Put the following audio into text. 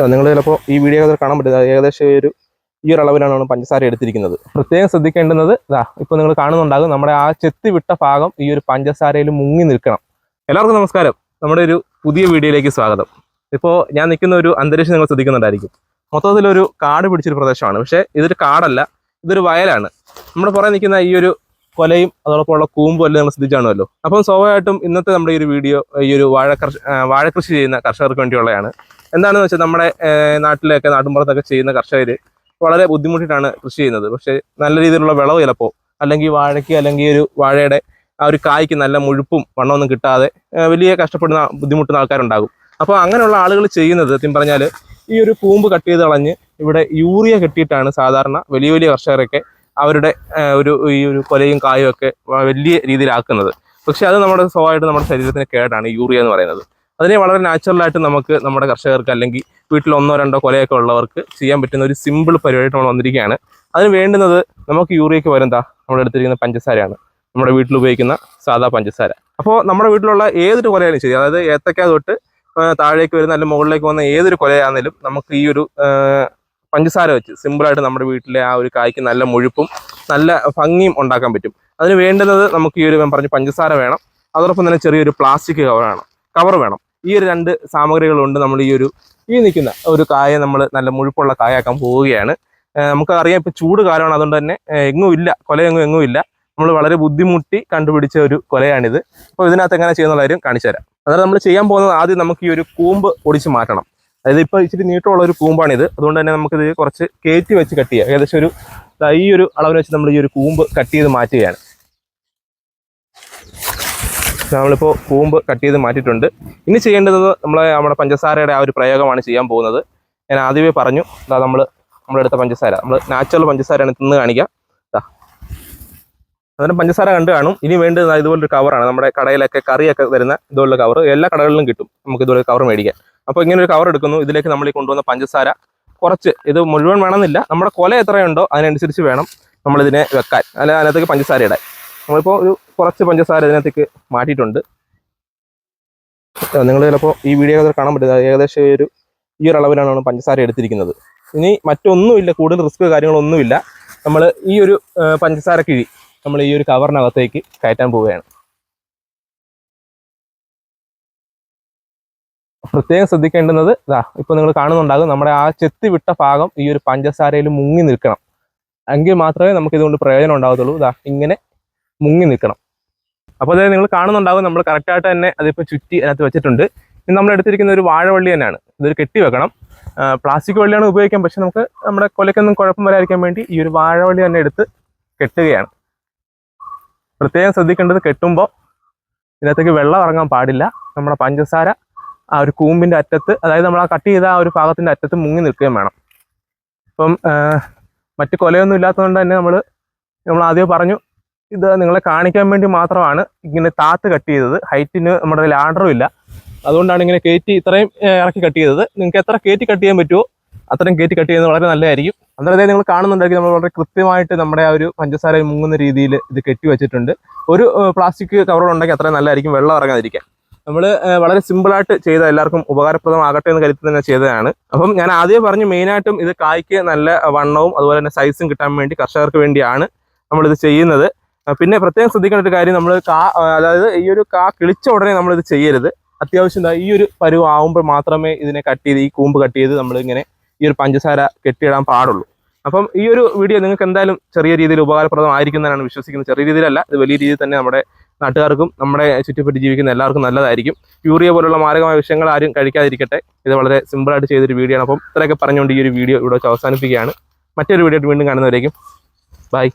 നിങ്ങൾ ചിലപ്പോൾ ഈ വീഡിയോ കാണാൻ പറ്റില്ല ഏകദേശം ഒരു ഈ ഒരു അളവിലാണ് പഞ്ചസാര എടുത്തിരിക്കുന്നത്. പ്രത്യേകം ശ്രദ്ധിക്കേണ്ടുന്നത് ഇതാ ഇപ്പോൾ നിങ്ങൾ കാണുന്നുണ്ടാകും നമ്മുടെ ആ ചെത്തി വിട്ട ഭാഗം ഈ ഒരു പഞ്ചസാരയിൽ മുങ്ങി നിൽക്കണം. എല്ലാവർക്കും നമസ്കാരം. നമ്മുടെ ഒരു പുതിയ വീഡിയോയിലേക്ക് സ്വാഗതം. ഇപ്പോൾ ഞാൻ നിൽക്കുന്ന ഒരു അന്തരീക്ഷം നിങ്ങൾ ശ്രദ്ധിക്കുന്നുണ്ടായിരിക്കും. മൊത്തത്തിലൊരു കാട് പിടിച്ചൊരു പ്രദേശമാണ്. പക്ഷേ ഇതൊരു കാടല്ല ഇതൊരു വയലാണ്. നമ്മുടെ പുറകെ നിൽക്കുന്ന ഈ ഒരു കൊലയും അതോടൊപ്പം ഉള്ള കൂമ്പും എല്ലാം നിങ്ങൾ ശ്രദ്ധിച്ചാണല്ലോ. അപ്പം സ്വാഭാവികമായിട്ടും ഇന്നത്തെ നമ്മുടെ ഈ ഒരു വീഡിയോ ഈ ഒരു വാഴ കർഷ വാഴ വാഴകൃഷി ചെയ്യുന്ന കർഷകർക്ക് വേണ്ടിയുള്ളതാണ്. എന്താണെന്ന് വെച്ചാൽ നമ്മുടെ നാട്ടിലൊക്കെ നാട്ടിൻപുറത്തൊക്കെ ചെയ്യുന്ന കർഷകർ വളരെ ബുദ്ധിമുട്ടിയിട്ടാണ് കൃഷി ചെയ്യുന്നത്. പക്ഷേ നല്ല രീതിയിലുള്ള വിളവ് ചിലപ്പോൾ അല്ലെങ്കിൽ വാഴയ്ക്ക് അല്ലെങ്കിൽ ഒരു വാഴയുടെ ആ ഒരു കായ്ക്ക് നല്ല മുഴുപ്പും വണ്ണമൊന്നും കിട്ടാതെ വലിയ കഷ്ടപ്പെടുന്ന ബുദ്ധിമുട്ടുന്ന ആൾക്കാരുണ്ടാകും. അപ്പോൾ അങ്ങനെയുള്ള ആളുകൾ ചെയ്യുന്നത് സത്യം പറഞ്ഞാൽ ഈ ഒരു കൂമ്പ് കട്ട് ചെയ്ത് കളഞ്ഞ് ഇവിടെ യൂറിയ കെട്ടിയിട്ടാണ് സാധാരണ വലിയ വലിയ കർഷകരൊക്കെ അവരുടെ ഒരു ഈ ഒരു കൊലയും കായും ഒക്കെ വലിയ രീതിയിലാക്കുന്നത്. പക്ഷെ അത് നമ്മുടെ സ്വഭാവമായിട്ട് നമ്മുടെ ശരീരത്തിന് കേടാണ് യൂറിയ എന്ന് പറയുന്നത്. അതിനെ വളരെ നാച്ചുറലായിട്ട് നമുക്ക് നമ്മുടെ കർഷകർക്ക് അല്ലെങ്കിൽ വീട്ടിൽ ഒന്നോ രണ്ടോ കൊലയൊക്കെ ഉള്ളവർക്ക് ചെയ്യാൻ പറ്റുന്ന ഒരു സിമ്പിൾ പരിപാടിയായിട്ട് നമ്മൾ വന്നിരിക്കുകയാണ്. അതിന് വേണ്ടുന്നത് നമുക്ക് യൂറിയയ്ക്ക് വരുന്നതാ നമ്മുടെ എടുത്തിരിക്കുന്ന പഞ്ചസാരയാണ്. നമ്മുടെ വീട്ടിൽ ഉപയോഗിക്കുന്ന സാധാ പഞ്ചസാര. അപ്പോൾ നമ്മുടെ വീട്ടിലുള്ള ഏതൊരു കൊലയാലും ശരി അതായത് ഏത്തക്ക തൊട്ട് താഴേക്ക് വരുന്ന അല്ലെങ്കിൽ മുകളിലേക്ക് വന്ന ഏതൊരു കൊലയാണെങ്കിലും നമുക്ക് ഈ ഒരു പഞ്ചസാര വെച്ച് സിമ്പിളായിട്ട് നമ്മുടെ വീട്ടിലെ ആ ഒരു കായ്ക്ക് നല്ല മുഴുപ്പും നല്ല ഭംഗിയും ഉണ്ടാക്കാൻ പറ്റും. അതിന് വേണ്ടുന്നത് നമുക്ക് ഈ ഒരു ഞാൻ പറഞ്ഞു പഞ്ചസാര വേണം. അതോടൊപ്പം തന്നെ ചെറിയൊരു പ്ലാസ്റ്റിക് കവർ വേണം. കവർ വേണം. ഈ ഒരു രണ്ട് സാമഗ്രികൾ കൊണ്ട് നമ്മൾ ഈ ഒരു ഈ നിൽക്കുന്ന ഒരു കായ നമ്മൾ നല്ല മുഴുപ്പുള്ള കായാക്കാൻ പോവുകയാണ്. നമുക്കറിയാം ഇപ്പം ചൂട് കാലമാണ്. അതുകൊണ്ട് തന്നെ എങ്ങും ഇല്ല. കൊലയെങ്ങും എങ്ങും ഇല്ല. നമ്മൾ വളരെ ബുദ്ധിമുട്ടി കണ്ടുപിടിച്ച ഒരു കൊലയാണിത്. അപ്പോൾ ഇതിനകത്ത് എങ്ങനെ ചെയ്യുന്നുള്ള കാര്യം കാണിച്ചു തരാം അതായത് നമ്മൾ ചെയ്യാൻ പോകുന്നത് ആദ്യം നമുക്ക് ഈ ഒരു കൂമ്പ് ഒടിച്ച് മാറ്റണം. അതായത് ഇപ്പോൾ ഇച്ചിരി നീട്ടമുള്ള ഒരു കൂമ്പാണിത്. അതുകൊണ്ട് തന്നെ നമുക്കിത് കുറച്ച് കയറ്റി വെച്ച് കട്ട് ചെയ്യാം. ഏകദേശം ഒരു ഈ ഒരു അളവിൽ വെച്ച് നമ്മൾ ഈ ഒരു കൂമ്പ് കട്ട് ചെയ്ത് മാറ്റുകയാണ്. നമ്മളിപ്പോൾ കൂമ്പ് കട്ട് ചെയ്ത് മാറ്റിയിട്ടുണ്ട്. ഇനി ചെയ്യേണ്ടത് നമ്മളെ നമ്മുടെ പഞ്ചസാരയുടെ ആ ഒരു പ്രയോഗമാണ് ചെയ്യാൻ പോകുന്നത്. ഞാൻ ആദ്യമേ പറഞ്ഞു ഇതാ നമ്മൾ നമ്മളെടുത്ത പഞ്ചസാര. നമ്മൾ നാച്ചുറൽ പഞ്ചസാരയാണ് തിന്ന് കാണിക്കുക. ഇതാ പഞ്ചസാര കണ്ട് കാണും. ഇനി വേണ്ടത് ഇതുപോലൊരു കവറാണ് നമ്മുടെ കടയിലൊക്കെ കറിയൊക്കെ വരുന്ന ഇതുപോലുള്ള കവർ എല്ലാ കടകളിലും കിട്ടും. നമുക്ക് ഇതുപോലെ കവർ മേടിക്കാൻ. അപ്പോൾ ഇങ്ങനെ ഒരു കവർ എടുക്കുന്നു. ഇതിലേക്ക് നമ്മൾ ഈ കൊണ്ടുവന്ന പഞ്ചസാര കുറച്ച് ഇത് മുഴുവൻ വേണമെന്നില്ല. നമ്മുടെ കൊല എത്രയുണ്ടോ അതിനനുസരിച്ച് വേണം നമ്മളിതിനെ വെക്കാൻ. അല്ല അതിനകത്തേക്ക് പഞ്ചസാര ഇടാൻ. നമ്മളിപ്പോൾ ഒരു കുറച്ച് പഞ്ചസാര ഇതിനകത്തേക്ക് മാറ്റിയിട്ടുണ്ട്. നിങ്ങൾ ചിലപ്പോൾ ഈ വീഡിയോ കാണാൻ പറ്റില്ല ഏകദേശം ഒരു ഈ ഒരു അളവിലാണ് പഞ്ചസാര എടുത്തിരിക്കുന്നത്. ഇനി മറ്റൊന്നുമില്ല. കൂടുതൽ റിസ്ക് കാര്യങ്ങളൊന്നുമില്ല. നമ്മൾ ഈ ഒരു പഞ്ചസാര കിഴി നമ്മൾ ഈ ഒരു കവറിനകത്തേക്ക് കയറ്റാൻ പോവുകയാണ്. പ്രത്യേകം ശ്രദ്ധിക്കേണ്ടുന്നത് ഇതാ ഇപ്പൊ നിങ്ങൾ കാണുന്നുണ്ടാകും നമ്മുടെ ആ ചെത്തി വിട്ട ഭാഗം ഈ ഒരു പഞ്ചസാരയിൽ മുങ്ങി നിൽക്കണം. എങ്കിൽ മാത്രമേ നമുക്ക് ഇതുകൊണ്ട് പ്രയോജനം ഉണ്ടാകത്തുള്ളൂ ഇതാ ഇങ്ങനെ മുങ്ങി നിൽക്കണം. അപ്പോൾ അതായത് നിങ്ങൾ കാണുന്നുണ്ടാകും നമ്മൾ കറക്റ്റായിട്ട് തന്നെ അതിപ്പോൾ ചുറ്റി അതിനകത്ത് വെച്ചിട്ടുണ്ട്. ഇനി നമ്മൾ എടുത്തിരിക്കുന്ന ഒരു വാഴവള്ളി തന്നെയാണ്. ഇതൊരു കെട്ടി വെക്കണം. പ്ലാസ്റ്റിക് വള്ളിയാണ് ഉപയോഗിക്കാൻ പക്ഷെ നമുക്ക് നമ്മുടെ കൊലക്കൊന്നും കുഴപ്പം വരാതിരിക്കാൻ വേണ്ടി ഈ ഒരു വാഴവള്ളി തന്നെ എടുത്ത് കെട്ടുകയാണ്. പ്രത്യേകം ശ്രദ്ധിക്കേണ്ടത് കെട്ടുമ്പോൾ ഇതിനകത്തേക്ക് വെള്ളം ഇറങ്ങാൻ പാടില്ല. നമ്മുടെ പഞ്ചസാര ആ ഒരു കൂമ്പിന്റെ അറ്റത്ത് അതായത് നമ്മൾ ആ കട്ട് ചെയ്ത ആ ഒരു ഭാഗത്തിന്റെ അറ്റത്ത് മുങ്ങി നിൽക്കുകയും വേണം. അപ്പം മറ്റു മറ്റ് കൊലയൊന്നും ഇല്ലാത്തതുകൊണ്ട് തന്നെ നമ്മൾ നമ്മൾ ആദ്യം പറഞ്ഞു ഇത് നിങ്ങളെ കാണിക്കാൻ വേണ്ടി മാത്രമാണ് ഇങ്ങനെ താത്ത് കട്ട് ചെയ്തത്. ഹൈറ്റിന് നമ്മുടെ ലാഡറും ഇല്ല. അതുകൊണ്ടാണ് ഇങ്ങനെ കയറ്റി ഇത്രയും ഇറക്കി കട്ട് ചെയ്തത്. നിങ്ങൾക്ക് എത്ര കയറ്റി കട്ട് ചെയ്യാൻ പറ്റുമോ അത്രയും കയറ്റി കട്ട് ചെയ്യുന്നത് വളരെ നല്ലതായിരിക്കും. അന്നേരം നിങ്ങൾ കാണുന്നുണ്ടെങ്കിൽ നമ്മൾ വളരെ കൃത്യമായിട്ട് നമ്മുടെ ആ ഒരു പഞ്ചസാര മുങ്ങുന്ന രീതിയിൽ ഇത് കെട്ടി വെച്ചിട്ടുണ്ട്. ഒരു പ്ലാസ്റ്റിക് കവറുണ്ടെങ്കിൽ അത്രയും നല്ലതായിരിക്കും വെള്ളം ഇറങ്ങാതിരിക്കാൻ. നമ്മൾ വളരെ സിമ്പിളായിട്ട് ചെയ്ത എല്ലാവർക്കും ഉപകാരപ്രദമാകട്ടെ എന്ന് കരുതി തന്നെ ചെയ്തതാണ്. അപ്പം ഞാൻ ആദ്യം പറഞ്ഞു മെയിനായിട്ടും ഇത് കായ്ക്ക് നല്ല വണ്ണവും അതുപോലെ തന്നെ സൈസും കിട്ടാൻ വേണ്ടി കർഷകർക്ക് വേണ്ടിയാണ് നമ്മളിത് ചെയ്യുന്നത്. പിന്നെ പ്രത്യേകം ശ്രദ്ധിക്കേണ്ട ഒരു കാര്യം നമ്മൾ കാ അതായത് ഈ ഒരു കാ കിളിച്ച ഉടനെ നമ്മളിത് ചെയ്യരുത്. അത്യാവശ്യം ഈ ഒരു പരുവ് ആവുമ്പോൾ മാത്രമേ ഇതിനെ കട്ട് ചെയ്ത് ഈ കൂമ്പ് കട്ട് ചെയ്ത് നമ്മളിങ്ങനെ ഈ ഒരു പഞ്ചസാര കെട്ടിയിടാൻ പാടുള്ളൂ. അപ്പം ഈ ഒരു വീഡിയോ നിങ്ങൾക്ക് എന്തായാലും ചെറിയ രീതിയിൽ ഉപകാരപ്രദമായിരിക്കുന്നതാണ് വിശ്വസിക്കുന്നത്. ചെറിയ രീതിയിലല്ല ഇത് വലിയ രീതിയിൽ തന്നെ നമ്മുടെ നാട്ടുകാർക്കും നമ്മുടെ ചുറ്റിപ്പറ്റി ജീവിക്കുന്ന എല്ലാവർക്കും നല്ലതായിരിക്കും. യൂറിയ പോലുള്ള മാരകമായ വിഷയങ്ങൾ ആരും കഴിക്കാതിരിക്കട്ടെ. ഇത് വളരെ സിമ്പിളായിട്ട് ചെയ്തൊരു വീഡിയോ ആണ്. അപ്പം ഇത്രയൊക്കെ പറഞ്ഞുകൊണ്ട് ഈ ഒരു വീഡിയോ ഇവിടെ അവസാനിപ്പിക്കുകയാണ്. മറ്റൊരു വീഡിയോ വീണ്ടും കാണുന്നവരേക്കും. ബൈ